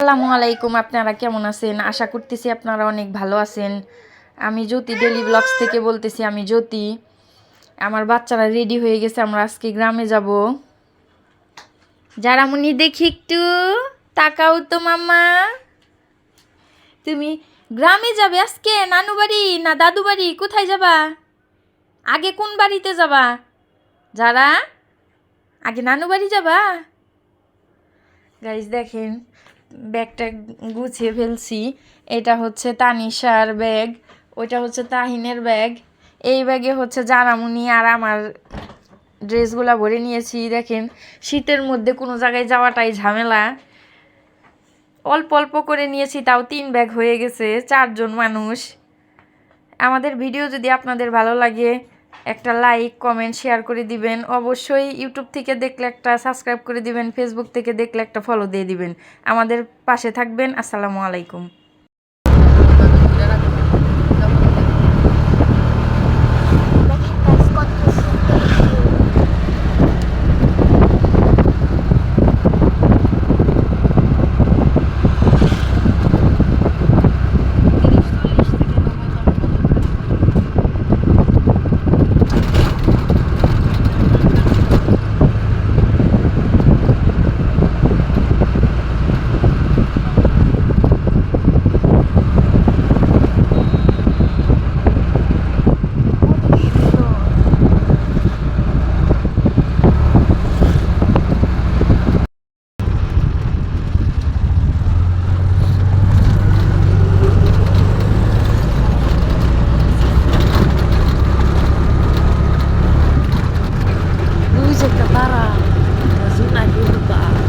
আসসালামু আলাইকুম, আপনারা কেমন আছেন? আশা করতেছি আপনারা অনেক ভালো আছেন। আমি জ্যোতি ডেলি ব্লগস থেকে বলতেছি, আমি জ্যোতি। আমার বাচ্চারা রেডি হয়ে গেছে, আমরা আজকে গ্রামে যাব। যারা মুনি দেখি একটু। তাকাও তো মামা তুমি গ্রামে যাবে আজকে? নানু বাড়ি না দাদু বাড়ি? কোথায় যাবা? আগে কোন বাড়িতে যাবা? যারা? আগে নানু বাড়ি যাবা? গাইজ দেখেন ব্যাগটা গুছিয়ে ফেলছি। এটা হচ্ছে তানিশার ব্যাগ, ওইটা হচ্ছে তাহিনের ব্যাগ। এই ব্যাগে হচ্ছে জানামুনি আর আমার ড্রেসগুলো ভরে নিয়েছি, দেখেন। শীতের মধ্যে কোনো জায়গায় যাওয়াটাই ঝামেলা। অল্প অল্প করে নিয়েছি, তাও তিন ব্যাগ হয়ে গেছে, চারজন মানুষ। আমাদের ভিডিও যদি আপনাদের ভালো লাগে একটা লাইক কমেন্ট শেয়ার করে দিবেন। অবশ্যই ইউটিউব থেকে দেখলে একটা সাবস্ক্রাইব করে দিবেন ফেসবুক থেকে দেখলে একটা ফলো দিয়ে দিবেন। আমাদের পাশে থাকবেন। আসসালামু আলাইকুম। nagulubak.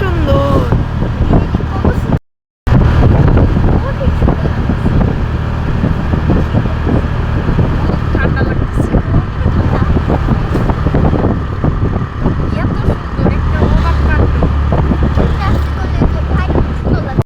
সুন্দর